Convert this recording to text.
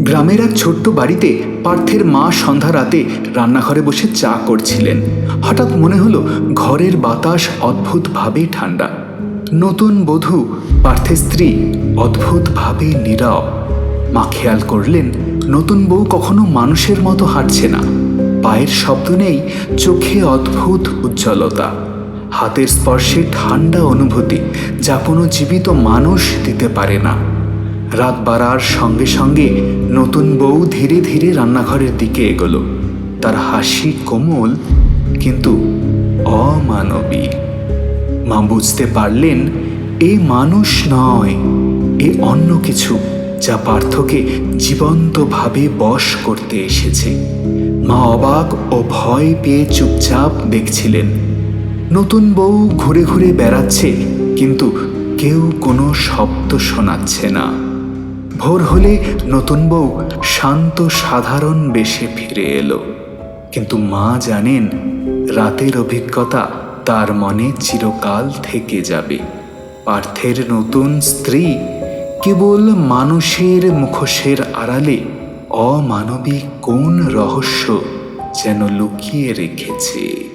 গ্রামের এক ছোট্ট বাড়িতে পার্থের মা সন্ধ্যা রাতে রান্নাঘরে বসে চা করছিলেন। হঠাৎ মনে হলো ঘরের বাতাস অদ্ভুতভাবে ঠান্ডা। নতুন বধূ, পার্থের স্ত্রী অদ্ভুতভাবে নীরব। মা খেয়াল করলেন, নতুন বউ কখনো মানুষের মতো হাঁটছে না। পায়ের শব্দ নেই, চোখে অদ্ভুত উজ্জ্বলতা। হাতের স্পর্শে ঠান্ডা অনুভূতি যা কোনো জীবিত মানুষ দিতে পারে না। রাত বাড়ার সঙ্গে সঙ্গে নতুন বউ ধীরে ধীরে রান্নাঘরের দিকে এগোলো। তার হাসি কোমল, কিন্তু অমানবী মা বুঝতে পারলেন, এ মানুষ নয়, এ অন্য কিছু যা পার্থকে জীবন্তভাবে বশ করতে এসেছে। মা অবাক ও ভয় পেয়ে চুপচাপ দেখছিলেন। নতুন বউ ঘুরে ঘুরে বেড়াচ্ছে, কিন্তু কেউ কোনো শব্দ শোনাচ্ছে না। ভোর হলে নতুন বউ শান্ত, সাধারণ বেশে ফিরে এলো। কিন্তু মা জানেন, রাতের অভিজ্ঞতা তার মনে চিরকাল থেকে যাবে। পার্থের নতুন স্ত্রী কেবল মানুষের মুখোশের আড়ালে অমানবিক কোন রহস্য যেন লুকিয়ে রেখেছে।